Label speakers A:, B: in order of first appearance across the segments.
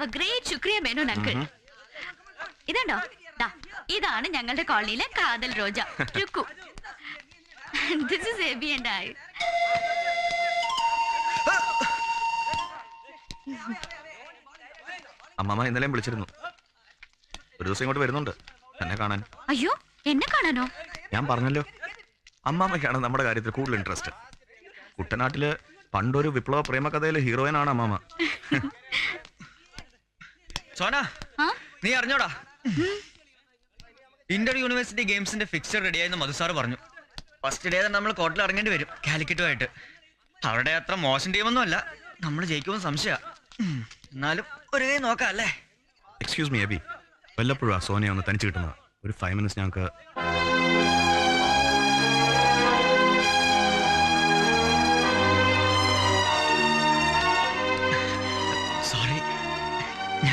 A: Have a great ശുക്രിയ Menon uncle ഇതുണ്ടോ? ദാ, ഇതാണ് ഞങ്ങളുടെ കോളനിയിലെ കാതൽ Roja. Rukku this is Aby and I
B: അമ്മമ്മ ഇന്നലെയും വിളിച്ചിരുന്നു. ഒരു ദിവസം ഇങ്ങോട്ട് വരുന്നുണ്ട്. എന്നെ കാണാൻ.
A: അയ്യോ എന്നെ കാണാനോ?
B: ഞാൻ പറഞ്ഞല്ലോ. അമ്മാമ്മയ്ക്കാണ് നമ്മുടെ കാര്യത്തിൽ കൂടുതൽ ഇൻട്രസ്റ്റ് കുട്ടനാട്ടിൽ പണ്ടൊരു വിപ്ലവ പ്രേമകഥയിലെ ഹീറോയിനാണ് അമ്മാമ്മ
C: സോന നീ അറിഞ്ഞോടാ? ഇന്റർ യൂണിവേഴ്സിറ്റി ഗെയിംസിന്റെ ഫിക്സർ റെഡിയായെന്ന് മധു സാർ പറഞ്ഞു. ഫസ്റ്റ് ഡേ തന്നെ നമ്മൾ കോർട്ടിൽ ഇറങ്ങേണ്ടി വരും കാലിക്കറ്റുമായിട്ട്. അവരുടെ അത്ര മോശം ടീമൊന്നും അല്ല. നമ്മൾ ജയിക്കുമെന്ന് സംശയ. എന്നാലും ഒരു കൈ നോക്കാം അല്ലേ
B: എക്സ്ക്യൂസ് മീ അബി വല്ലപ്പോഴും ആ സോനിയ ഒന്ന് തനിച്ച് കിട്ടുന്നത്. ഒരു ഫൈവ് മിനിറ്റ്സ് ഞങ്ങൾക്ക്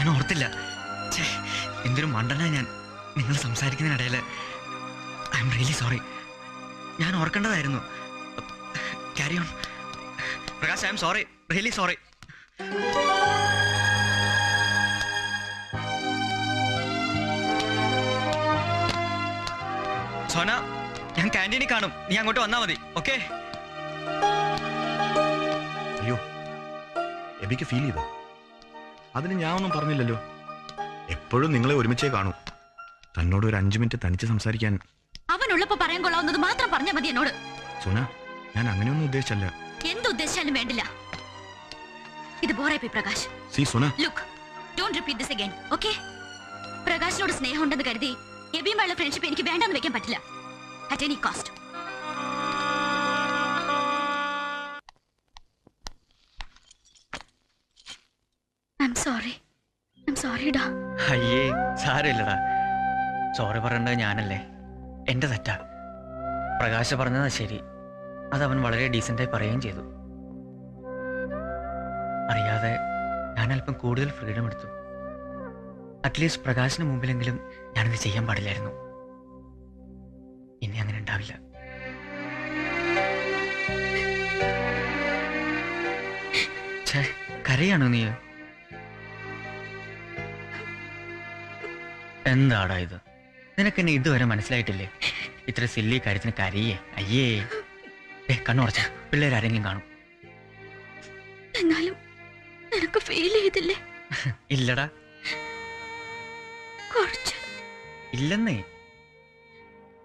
C: ഞാൻ ഓർത്തില്ല. എന്തൊരു മണ്ടനാ ഞാൻ. നിങ്ങൾ സംസാരിക്കുന്നതിനിടയിൽ ഐ എം റിയലി സോറി ഞാൻ ഓർക്കേണ്ടതായിരുന്നു. Carry on Prakash I am sorry really sorry Sona ഞാൻ ക്യാന്റീനിൽ കാണും. നീ അങ്ങോട്ട് വന്നാ മതി ഓക്കെ
B: അയ്യോ എബിക്ക് ഫീൽ ചെയ്തോ? അതിന് ഞാൻ ഒന്നും പറഞ്ഞില്ലല്ലോ. എപ്പോഴും നിങ്ങളെ ഒരുമിച്ചേ കാണൂ. തന്നോട് ഒരു അഞ്ചു മിനിറ്റ് തനിച്ച് സംസാരിക്കാൻ.
A: അവനുള്ളപ്പോ പറയാൻ കൊള്ളാവുന്നത് മാത്രം പറഞ്ഞ മതി എന്നോട്.
B: സുന ഞാൻ അങ്ങനെയൊന്നും ഉദ്ദേശിച്ചല്ല.
A: എന്തുദ്ദേശിച്ചാലും വേണ്ടില്ല. ഇത് ബോറായി P Prakash.
B: See Suna.
A: Look don't repeat this again okay പ്രകാശിനോട് സ്നേഹമുണ്ടെന്ന് കരുതി എബിയുമായുള്ള ഫ്രണ്ട്ഷിപ്പ് എനിക്ക് വേണ്ടെന്ന് വെക്കാൻ പറ്റില്ല. അറ്റ് എനി കോസ്റ്റ്
C: അയ്യേ സാരമില്ലടാ. സോറി പറയേണ്ടത് ഞാനല്ലേ? എന്റെ തെറ്റാ. പ്രകാശ് പറഞ്ഞതാ ശരി. അത് അവൻ വളരെ ഡീസന്റായി പറയുകയും ചെയ്തു. അറിയാതെ ഞാൻ അല്പം കൂടുതൽ ഫ്രീഡം എടുത്തു. അറ്റ്ലീസ്റ്റ് പ്രകാശിന് മുമ്പിലെങ്കിലും ഞാനത് ചെയ്യാൻ പാടില്ലായിരുന്നു. ഇനി അങ്ങനെ ഉണ്ടാവില്ല. കരയാണോ നീ എന്താടാ ഇത്? നിനക്ക് എന്നെ ഇതുവരെ മനസ്സിലായിട്ടില്ലേ? ഇത്ര സില്ലി കാര്യത്തിന് കരയേ. അയ്യേ. ഏ കണ്ണുറച്ച പിള്ളേരാരെങ്കിലും കാണും.
A: എന്നാലും നിനക്ക് ഫീൽ ചെയ്തില്ലേ?
C: ഇല്ലടാ.
A: കുറച്ച്.
C: ഇല്ലെന്നേ.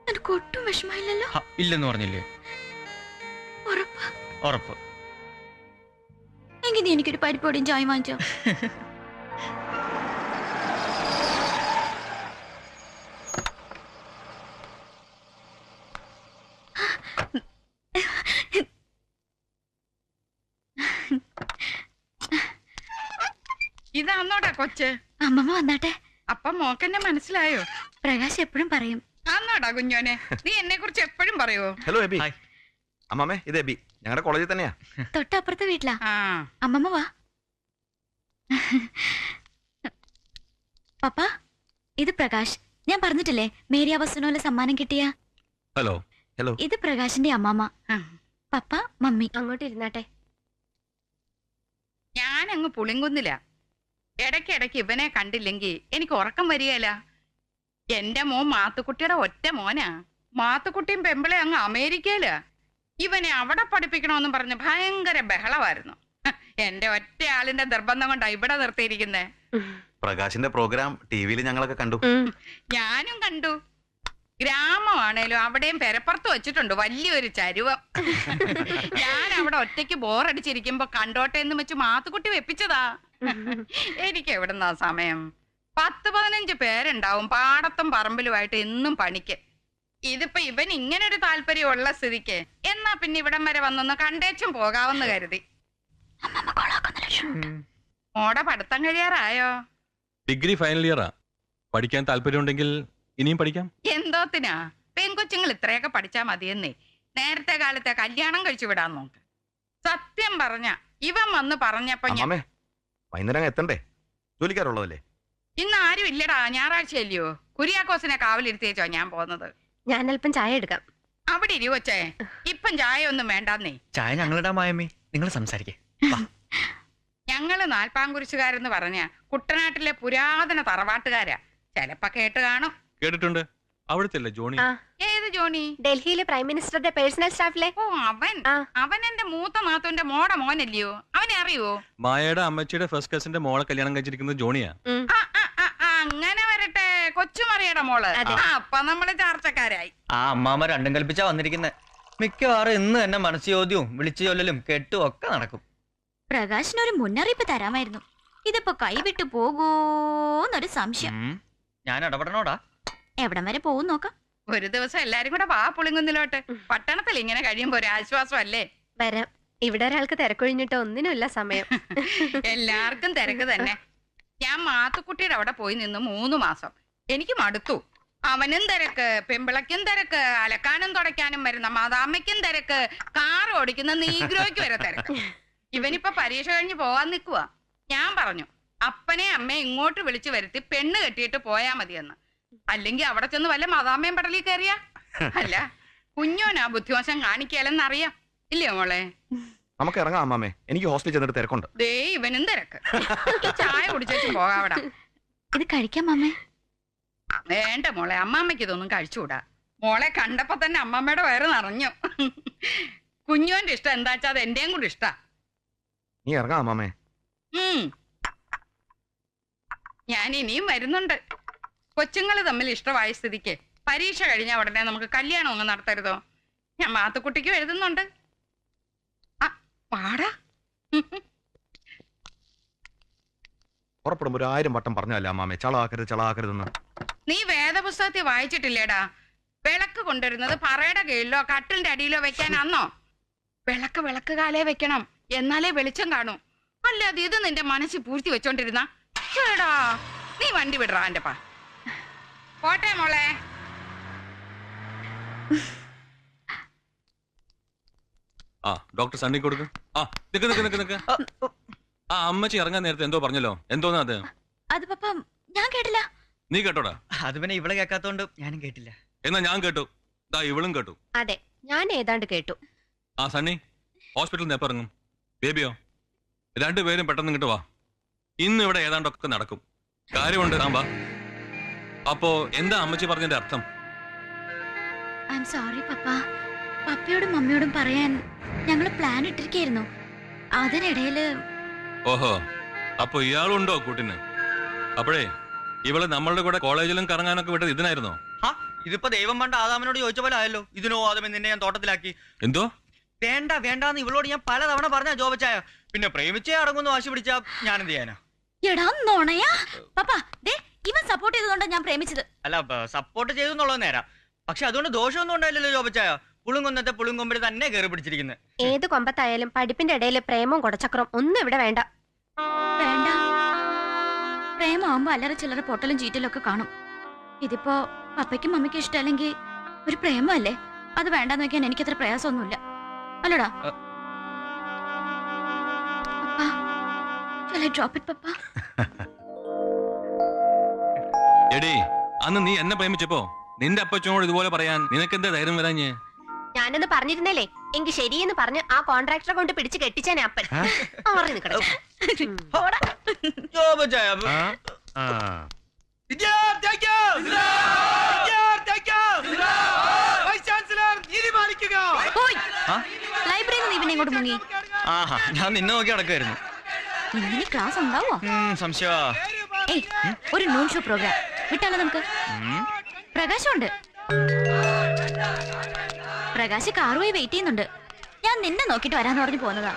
A: നിനക്ക് ഒട്ടും വിഷമമില്ലല്ലോ?
C: ഹ, ഇല്ലെന്ന് പറഞ്ഞില്ലേ?
A: ഉറപ്പാ.
C: ഉറപ്പ്.
A: എങ്കിൽ നീ എനിക്കൊരു പരിപ്പോടിയും ചായ വാങ്ങിച്ചോ?
D: കൊച്ച്.
A: അമ്മമ്മ വന്നാട്ടെ.
D: അപ്പൊ മോക്കെന്നെ മനസ്സിലായോ?
A: പ്രകാശ് എപ്പോഴും പറയും.
D: ആന്നോടാ കുഞ്ഞോനെ. നീ എന്നെ കുറിച്ച് എപ്പോഴും പറയുവോ?
B: ഹലോ എബി
C: അമ്മമ്മേ
B: അമ്മാമേ ഇത് എബി ഞങ്ങളുടെ കോളേജിൽ തന്നെയാ.
A: തൊട്ടപ്പുറത്തെ വീട്ടിലാ.
D: ആ.
A: അമ്മമ്മ വാ. പപ്പ ഇത് പ്രകാശ്. ഞാൻ പറഞ്ഞിട്ടില്ലേ മേരിയ വസുനോലെ സമ്മാനം കിട്ടിയ?
B: ഹലോ ഹലോ
A: ഇത് പ്രകാശിന്റെ അമ്മാമ്മ. Papa mummy. അങ്ങോട്ട് ഇരുന്നാട്ടെ.
D: ഞാൻ അങ്ങ് പുളിങ്കുന്നില്ല ഇടയ്ക്കിടയ്ക്ക് ഇവനെ കണ്ടില്ലെങ്കിൽ എനിക്ക് ഉറക്കം വരികയില്ല എന്റെ മോൻ മാത്തുക്കുട്ടിയുടെ ഒറ്റ മോനാ. മാത്തുക്കുട്ടിയും പെമ്പിളെ അങ്ങ് അമേരിക്കയിലാ ഇവനെ അവിടെ പഠിപ്പിക്കണമെന്ന് പറഞ്ഞ് ഭയങ്കര ബഹളമായിരുന്നു എന്റെ ഒറ്റ ആളിന്റെ നിർബന്ധം കൊണ്ടാ ഇവിടെ നിർത്തിയിരിക്കുന്നേ.
B: പ്രകാശിന്റെ പ്രോഗ്രാം ടിവിയിൽ ഞങ്ങളൊക്കെ കണ്ടു.
D: ഞാനും കണ്ടു. ഗ്രാമമാണേലും അവിടെയും പെരപ്പുറത്ത് വെച്ചിട്ടുണ്ട് വലിയൊരു ചരുവം. ഞാൻ അവിടെ ഒറ്റയ്ക്ക് ബോറടിച്ചിരിക്കുമ്പോ കണ്ടോട്ടെ എന്ന് വെച്ച് മാത്തുക്കുട്ടി വെപ്പിച്ചതാ. എനിക്ക് എവിടുന്നാ സമയം? പത്ത് പതിനഞ്ച് പേരുണ്ടാവും പാടത്തും പറമ്പിലുമായിട്ട് എന്നും പണിക്ക്. ഇതിപ്പോ ഇവൻ ഇങ്ങനെ ഒരു താല്പര്യം ഉള്ള സ്ഥിതിക്ക്. എന്നാ പിന്നെ ഇവിടം വരെ വന്നൊന്ന് കണ്ടേച്ചും പോകാവെന്ന് കരുതി.
A: ഓടെ കൊളാക്കുന്ന ലക്ഷണം
D: മോടെ പഠിത്തം കഴിയാറായോ?
E: ഡിഗ്രി ഫൈനൽ ഇയറാ. പഠിക്കാൻ താല്പര്യമുണ്ടെങ്കിൽ ഇനിയും പഠിക്കാം.
D: എന്തോത്തിനാ? പെൺകൊച്ചുങ്ങൾ ഇത്രയൊക്കെ പഠിച്ചാ മതിയെന്നേ. നേരത്തെ കാലത്തെ കല്യാണം കഴിച്ചു വിടാൻ നോക്ക്. സത്യം പറഞ്ഞ ഇവൻ വന്ന് പറഞ്ഞപ്പോ
B: വൈകുന്നേരം എത്തണ്ടേ? ജോലിക്കാരുള്ളതല്ലേ?
D: ഇന്ന് ആരും ഇല്ലടാ. ഞായറാഴ്ച അല്ലയോ കുര്യാക്കോസിനെ കാവലിരുത്തിയേച്ചോ ഞാൻ പോകുന്നത്?
F: ഞാൻ അല്പം ചായ എടുക്കാം.
D: അവിടെ ഇരുവച്ചേ ഇപ്പം ചായ ഒന്നും വേണ്ടെന്നേ.
C: ചായ ഞങ്ങളുടെ മായമ്മേ നിങ്ങൾ സംസാരിക്കേ.
D: ഞങ്ങൾ നാൽപ്പാങ്കുരിശുകാരെന്ന് പറഞ്ഞ കുട്ടനാട്ടിലെ പുരാതന തറവാട്ടുകാരാ. ചെലപ്പോ കേട്ട് കാണും.
E: കേട്ടിട്ടുണ്ട്. അവിടുത്തെ ജോണി?
F: ആ.
D: ഏത് ജോണി?
F: ഡൽഹിയിലെ പ്രൈം മിനിസ്റ്ററുടെ പേഴ്സണൽ സ്റ്റാഫിലെ.
D: ഓ അവൻ. അവൻ എന്റെ മൂത്ത നാത്തുവിന്റെ മോടെ മോനല്ലയോ? അവനെ അറിയോ?
E: മായയുടെ അമ്മച്ചിയുടെ ഫസ്റ്റ് കസിന്റെ മോളെ കല്യാണം കഴിച്ചിരിക്കുന്നത് ജോണിയാ.
D: ആ, ആ, ആ, ആ, അങ്ങനെ വരട്ടെ കൊച്ചുമറിയുടെ മോൾ. അപ്പൊ നമ്മൾ ചാർച്ചക്കാരായി.
C: ആ അമ്മാമ്മ രണ്ടും കൽപ്പിച്ചാ വന്നിരിക്കുന്നത് മിക്കവാറും ഇന്ന് തന്നെ മനസ്സ് ചോദ്യവും വിളിച്ചു ചൊല്ലലും കെട്ടും ഒക്കെ നടക്കും.
A: പ്രകാശിനൊരു മുന്നറിയിപ്പ് തരാമായിരുന്നു. ഇതിപ്പോ കൈവിട്ടു പോകൂന്നൊരു സംശയം.
C: ഞാൻ ഇടപെടണോടാ?
A: എവിടം വരെ പോകും നോക്കാം.
D: ഒരു ദിവസം എല്ലാരും കൂടെ വാ പുളിങ്കുന്നിലോട്ട്. പട്ടണത്തിൽ ഇങ്ങനെ കഴിയുമ്പോ ഒരു ആശ്വാസം അല്ലേ?
F: വരാം. ഇവിടെ ഒരാൾക്ക് തിരക്കൊഴിഞ്ഞിട്ട് ഒന്നിനുമില്ല സമയം.
D: എല്ലാവർക്കും തിരക്ക് തന്നെ. ഞാൻ മാത്തുക്കുട്ടിയുടെ അവിടെ പോയി നിന്ന് മൂന്ന് മാസം. എനിക്ക് മടുത്തു. അവനും തിരക്ക് പെമ്പിളയ്ക്കും തിരക്ക് അലക്കാനും തുടയ്ക്കാനും വരുന്ന മാതാമ്മയ്ക്കും തിരക്ക് കാർ ഓടിക്കുന്ന നീഗ്രോയ്ക്ക് വരെ തിരക്ക്. ഇവനിപ്പോ പരീക്ഷ കഴിഞ്ഞ് പോവാൻ നിൽക്കുക ഞാൻ പറഞ്ഞു അപ്പനെ അമ്മയെ ഇങ്ങോട്ട് വിളിച്ചു വരുത്തി പെണ്ണ് കെട്ടിയിട്ട് പോയാ മതിയെന്ന്. അല്ലെങ്കിൽ അവിടെ ചെന്ന് വല്ല മാതാമ്മയും പടലിൽ കയറിയ? അല്ല കുഞ്ഞോനാ ബുദ്ധിവശം കാണിക്കാലെന്നറിയാം ഇല്ലയോ മോളെ?
B: നമുക്ക് ഇറങ്ങാം അമ്മാമേ. എനിക്ക് ഹോസ്റ്റലിൽ ചെന്നിട്ട് തിരക്കുണ്ട്.
D: ദേ ഇവനും തിരക്ക്. ചായ കുടിച്ചു പോകാവിടാ
A: ഇത് കഴിക്കാം അമ്മേ.
D: വേണ്ട മോളെ അമ്മാമ്മയ്ക്ക് ഇതൊന്നും കഴിച്ചുകൂടാ. മോളെ കണ്ടപ്പോ തന്നെ അമ്മമ്മയുടെ വയറ് നിറഞ്ഞു. കുഞ്ഞോന്റെ ഇഷ്ടം എന്താ വെച്ചാ അത് എന്റെയും കൂടി ഇഷ്ടാ.
B: നീ ഇറങ്ങാം അമ്മാമേ.
D: ഞാൻ ഇനിയും വരുന്നുണ്ട്. കൊച്ചുങ്ങൾ തമ്മിൽ ഇഷ്ടമായ സ്ഥിതിക്ക് പരീക്ഷ കഴിഞ്ഞ ഉടനെ നമുക്ക് കല്യാണം ഒന്നും നടത്തരുതോ? ഞാൻ മാത്തുക്കുട്ടിക്കും എഴുതുന്നുണ്ട്. ആ, പാടാ.
B: പുറപ്പെടുമ്പോ ഒരു ആയിരം വട്ടം പറഞ്ഞല്ലേ അമ്മാമേ ചളാക്കരുത് ചളാക്കരുതെന്ന്.
D: നീ വേദപുസ്തകത്തിൽ വായിച്ചിട്ടില്ലേടാ? വിളക്ക് കൊണ്ടുവരുന്നത് പറയുടെ കീഴിലോ കട്ടിലിന്റെ അടിയിലോ വെക്കാൻ അന്നോ? വിളക്ക് വിളക്ക് കാലേ വെക്കണം. എന്നാലേ വെളിച്ചം കാണൂ. അല്ലാതെ ഇത് നിന്റെ മനസ്സിൽ പൂഴ്ത്തി വെച്ചോണ്ടിരുന്ന. ചേടാ നീ വണ്ടി വിടറാ എന്റെ പാ പോട്ടെ മോളെ.
E: ആ ഡോക്ടർ സണ്ണി കൊടുക്ക്. ആ നിക്ക് നിക്ക് നിക്ക് നിക്ക്. ആ അമ്മച്ചി ഇറങ്ങാൻ നേരത്തെ എന്തോ പറഞ്ഞല്ലോ. എന്തോന്നാ അത്?
A: അത് പപ്പ ഞാൻ കേട്ടില്ല.
E: നീ കേട്ടോടാ?
C: അത് പിന്നെ ഇവളെ കേൾക്കാത്തോണ്ട് ഞാനും കേട്ടില്ല.
E: എന്നാ ഞാൻ കേട്ടു. ദാ ഇവളും കേട്ടു.
F: അതെ ഞാൻ ഏതാണ്ട് കേട്ടു.
E: ആ സണ്ണി ഹോസ്പിറ്റലിൽ നിന്ന് എപ്പോ ഇറങ്ങും? ബേബിയോ? രണ്ടുപേരും പെട്ടെന്ന് ഇങ്ങോട്ട് വാ. ഇന്ന് ഇവിടെ ഏതാണ്ടൊക്കെ നടക്കും. കാര്യമുണ്ട് താൻ വാ. അപ്പോ എന്താ അമ്മച്ചി പറഞ്ഞതിന്റെ അർത്ഥം?
A: ഐ എം സോറി പപ്പ പപ്പയോടും മമ്മിയോടും പറയാൻ ഞങ്ങൾ പ്ലാൻ ഇട്ടിരിക്കായിരുന്നു. അതിനിടയിൽ
E: ഓഹോ. അപ്പൊ ഇയാളുണ്ടോ കൂട്ടിന്? അപ്പോഴേ ഇവൾ നമ്മളുടെ കൂടെ കോളേജിലും കറങ്ങാനൊക്കെ വിട്ടത് ഇതിനായിരുന്നോ?
C: ഇതിപ്പോ ദൈവം പണ്ട് ആദാമിനോട് ചോദിച്ച പോലെ ആയല്ലോ. ഇതിനോ ആദം നിന്നെ ഞാൻ തോട്ടത്തിലാക്കി.
E: എന്തോ?
C: വേണ്ട വേണ്ടാന്ന് ഇവളോട് ഞാൻ പലതവണ പറഞ്ഞ ജോബച്ചായ. പിന്നെ പ്രേമിച്ചേ അടങ്ങുന്ന വാശി പിടിച്ചാ ഞാൻ എന്ത് ചെയ്യാനാ?
A: എടാ നോണയാ. പപ്പ ദേ ഇവൻ സപ്പോർട്ട് ചെയ്തതുകൊണ്ട് ഞാൻ പ്രേമിച്ചത്.
C: അല്ല സപ്പോർട്ട് ചെയ്തു എന്നുള്ളത് നേരാ. പക്ഷെ അതുകൊണ്ട് ദോഷമൊന്നും ഉണ്ടായില്ലല്ലോ ജോബച്ചായ പുളുങ്കൊന്നത്തെ പുളുങ്കൊമ്പിൽ തന്നെ കയറി പിടിച്ചിരിക്കുന്നത്
F: ഏത് കൊമ്പത്തായാലും പഠിപ്പിന്റെ ഇടയിൽ പ്രേമവും കൊടച്ചക്രം ഒന്നും ഇവിടെ വേണ്ട.
A: വേണ്ട. പ്രേമാവുമ്പോ അല്ലറ ചില്ലറ പൊട്ടലും ചീറ്റലും ഒക്കെ കാണും. ഇതിപ്പോ പപ്പയ്ക്കും മമ്മിക്കും ഇഷ്ടമല്ലെങ്കിൽ ഒരു പ്രേമല്ലേ? അത് വേണ്ടെന്ന് വെക്കാൻ എനിക്കത്ര പ്രയാസമൊന്നുമില്ല. അല്ലടാ. Drop it papa?
E: എടീ അന്ന് നീ എന്നെ പ്രേമിച്ചപ്പോ നിന്റെ അപ്പച്ചനോട് ഇതുപോലെ പറയാൻ നിനക്കെന്താ ധൈര്യം വരാഞ്ഞ്?
F: ഞാനൊന്ന് പറഞ്ഞിരുന്നല്ലേ എങ്കിൽ ശരിയെന്ന് പറഞ്ഞ് ആ കോൺട്രാക്ടറെ കൊണ്ട് പിടിച്ച് കെട്ടിച്ചേനെ അപ്പൻ. മാറി
C: ആ?
A: ലൈബ്രറിയിൽ നിന്ന് ഇവനെ ഇങ്ങോട്ട് മുങ്ങി.
C: ആഹാ ഞാൻ നിന്നെ നോക്കി അടക്കായിരുന്നു
A: ഇന്നിനി ക്ലാസ് ഉണ്ടാവോ? സംശയ ഒരു നോൺ ഷോ പ്രോഗ്രാം. വിട്ടാലോ നമുക്ക്. പ്രകാശമുണ്ട് പ്രകാശ് കാറുമായി വെയിറ്റ് ചെയ്യുന്നുണ്ട്. ഞാൻ നിന്നെ നോക്കിട്ട് വരാന്ന് പറഞ്ഞു പോന്നതാ.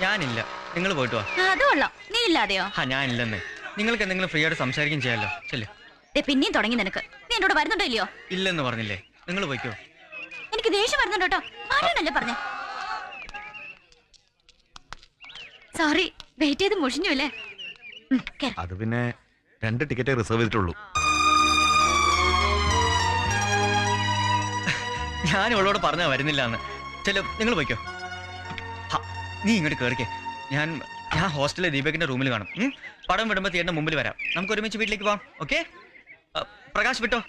C: ഞാനില്ല. നിങ്ങൾ പോയിട്ട് വാ.
A: അത് കൊള്ളാം. നീ ഇല്ലാതെയോ?
C: ആ ഞാനില്ലെന്നേ. നിങ്ങൾക്ക് എന്തെങ്കിലും ഫ്രീ ആയിട്ട് സംസാരിക്കുകയും ചെയ്യാലോ. ചെല്ലു.
A: ദേ, പിന്നെയും തുടങ്ങി നിനക്ക്. നീ എന്നോട് വരുന്നുണ്ടോ ഇല്ലയോ?
C: ഇല്ലെന്ന് പറഞ്ഞില്ലേ. നിങ്ങൾ പോയിക്കോ.
A: എനിക്ക് ദേഷ്യം വരുന്നുണ്ട് കേട്ടോ. പറഞ്ഞേ? സോറി വെയിറ്റ് ചെയ്ത് മുഷിഞ്ഞു അല്ലേ?
B: അത് പിന്നെ രണ്ട് ടിക്കറ്റേ റിസർവ് ചെയ്തിട്ടുള്ളൂ.
C: ഞാൻ ഇവളോട് പറഞ്ഞാ വരുന്നില്ല എന്ന് ചെല്ലോ നിങ്ങൾ പോയിക്കോ നീ ഇങ്ങോട്ട് കയറിക്കേ ഞാൻ ഞാൻ ഹോസ്റ്റലിലെ ദീപകിന്റെ റൂമിൽ കാണും? പടം വിടുമ്പോ തിയേറ്ററിന്റെ മുമ്പിൽ വരാം. നമുക്ക് ഒരുമിച്ച് വീട്ടിലേക്ക് പോവാം ഓക്കെ? പ്രകാശ് വിട്ടോ?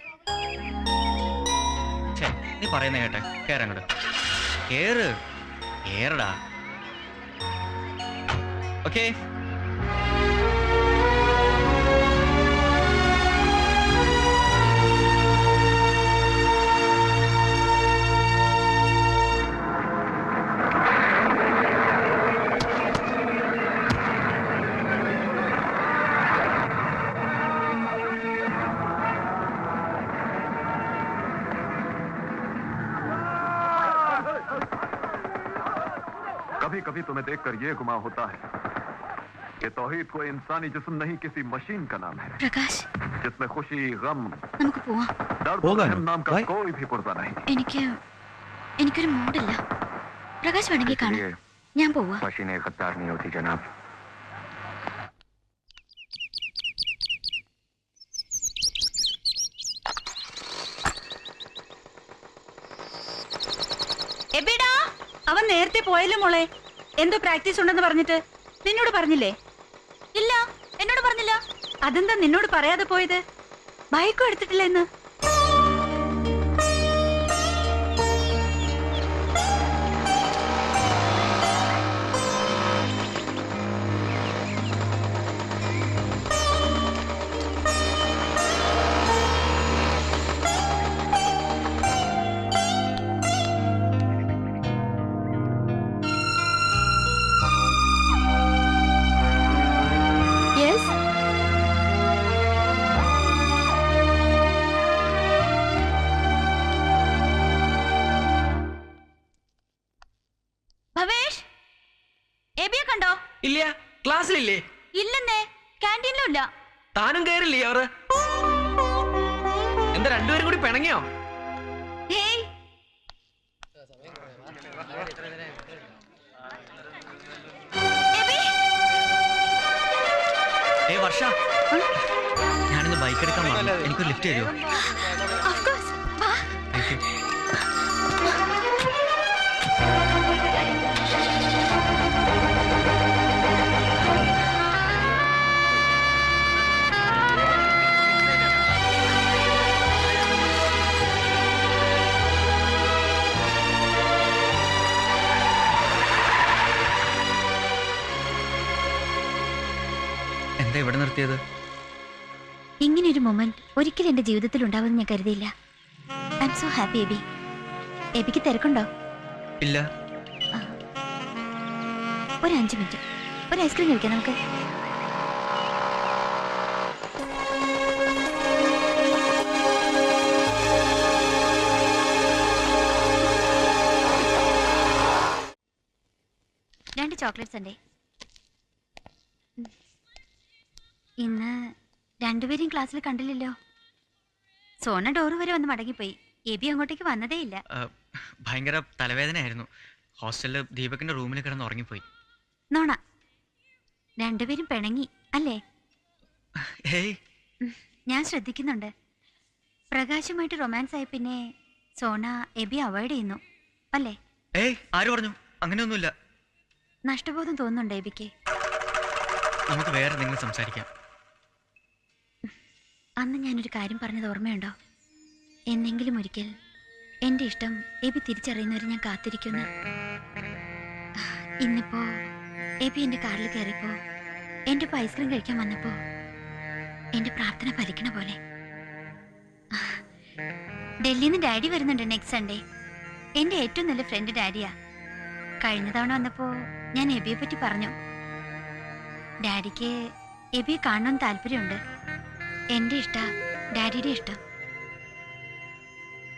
C: നീ പറയുന്ന കേട്ടെ കേറങ്ങോട്ട് കേറ്? കേറടാ. ഓക്കെ?
G: कभी कभी तुम्हें देखकर ये गुमा होता है कि तौहीद कोई इंसानी जिस्म नहीं किसी मशीन का नाम है
H: പ്രകാശ്
G: जिसमें खुशी गम
H: നമുക്ക് പോവാം
G: दर्द
B: होगा
G: और
B: ना?
G: रहम नाम का
B: भाई?
G: कोई भी पुर्जा नहीं
H: എനിക്ക് എനിക്കൊരു മൂഡില്ല പ്രകാശ് വേണമെങ്കിൽ കാണാം
G: इसलिए
H: ഞാൻ പോവാ
G: मशीनें गद्दार नहीं होती जनाब
I: എബിടാ അവൻ നേരത്തെ പോയല്ലോ മോളെ എന്തോ പ്രാക്ടീസ് ഉണ്ടെന്ന് പറഞ്ഞിട്ട് നിന്നോട് പറഞ്ഞില്ലേ?
H: ഇല്ല എന്നോട് പറഞ്ഞില്ല.
I: അതെന്താ നിന്നോട് പറയാതെ പോയത്? ബൈക്കും എടുത്തിട്ടില്ല എന്ന്
J: ക്ലാസ്സിലില്ലേ?
H: ഇല്ലെന്നേ ക്യാന്റീനിലും ഇല്ല
J: താനും കയറില്ലേ അവർ എന്താ രണ്ടുപേരും കൂടി പിണങ്ങിയോ?
H: ഹേയ് എബി
C: ഏ വർഷ ഞാനിന്ന് ബൈക്ക് എടുക്കാൻ പറഞ്ഞു എനിക്കൊരു ലിഫ്റ്റ് തരുമോ?
H: ഒരിക്കലും എന്റെ ജീവിതത്തിൽ ഉണ്ടാവുമെന്ന് ഞാൻ കരുതിയില്ല. I am so happy Aby എബിക്ക് തിരക്കുണ്ടോ?
C: ഇല്ല.
H: ഒരു അഞ്ച് മിനിറ്റ്. ഒരു ഐസ്ക്രീം കഴിക്കാം നമുക്ക്. രണ്ട് ചോക്ലേറ്റ്സ് ഉണ്ടേ. ഇന്ന് രണ്ടുപേരെയും ക്ലാസ്സിൽ കണ്ടില്ലല്ലോ. സോന ഡോറ് വരെ വന്ന് മടങ്ങിപ്പോയി. എബി അങ്ങോട്ടേക്ക് വന്നതേ ഇല്ല.
C: ഭയങ്കര തലവേദനയായിരുന്നു. ഹോസ്റ്റലിൽ ദീപകിന്റെ റൂമിൽ കിടന്ന് ഉറങ്ങിപ്പോയി.
H: നോണ രണ്ടുപേരും പിണങ്ങി അല്ലേ? ഞാൻ ശ്രദ്ധിക്കുന്നുണ്ട്. പ്രകാശുമായിട്ട് റൊമാൻസ് ആയി പിന്നെ സോണ എബി അവോയ്ഡ് ചെയ്യുന്നു. അല്ലേ?
C: ഏയ് ആര് പറഞ്ഞു? അങ്ങനെയൊന്നുമില്ല.
H: നഷ്ടബോധം തോന്നുന്നുണ്ട് എബിക്ക്?
C: നമുക്ക് വേറെ എന്തെങ്കിലും സംസാരിക്കാം.
H: അന്ന് ഞാനൊരു കാര്യം പറഞ്ഞത് ഓർമ്മയുണ്ടോ? എന്നെങ്കിലും ഒരിക്കൽ എന്റെ ഇഷ്ടം എബി തിരിച്ചറിയുന്നവരെ ഞാൻ കാത്തിരിക്കുന്നു ഇന്നിപ്പോ എബി എന്റെ കാറിൽ കയറിയപ്പോ ഇപ്പൊ ഐസ്ക്രീം കഴിക്കാൻ വന്നപ്പോ എന്റെ പ്രാർത്ഥന ഫലിക്കണ പോലെ. ഡൽഹിയിൽ നിന്ന് ഡാഡി വരുന്നുണ്ട് നെക്സ്റ്റ് സൺഡേ എന്റെ ഏറ്റവും നല്ല ഫ്രണ്ട് ഡാഡിയാ. കഴിഞ്ഞ തവണ വന്നപ്പോ ഞാൻ എബിയെ പറ്റി പറഞ്ഞു. ഡാഡിക്ക് എബിയെ കാണണമെന്ന് താല്പര്യമുണ്ട്. എന്റെ ഇഷ്ട ഡാഡിയുടെ ഇഷ്ടം.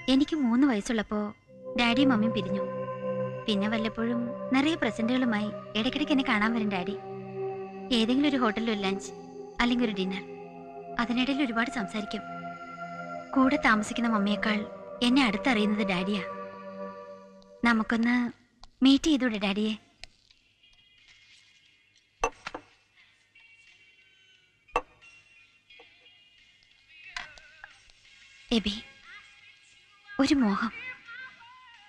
H: എനിക്ക് മൂന്ന് വയസ്സുള്ളപ്പോ ഡാഡിയും മമ്മിയും പിരിഞ്ഞു. പിന്നെ വല്ലപ്പോഴും നിറയെ പ്രസന്റുകളുമായി ഇടയ്ക്കിടയ്ക്ക് എന്നെ കാണാൻ വരും ഡാഡി. ഏതെങ്കിലും ഒരു ഹോട്ടലിൽ ഒരു ലഞ്ച് അല്ലെങ്കിൽ ഒരു ഡിന്നർ. അതിനിടയിൽ ഒരുപാട് സംസാരിക്കും. കൂടെ താമസിക്കുന്ന മമ്മിയേക്കാൾ എന്നെ അടുത്തറിയുന്നത് ഡാഡിയാ. നമുക്കൊന്ന് മീറ്റ് ചെയ്തൂടെ ഡാഡിയെ? എബി ഒരു മോഹം.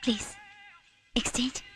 H: Please exchange.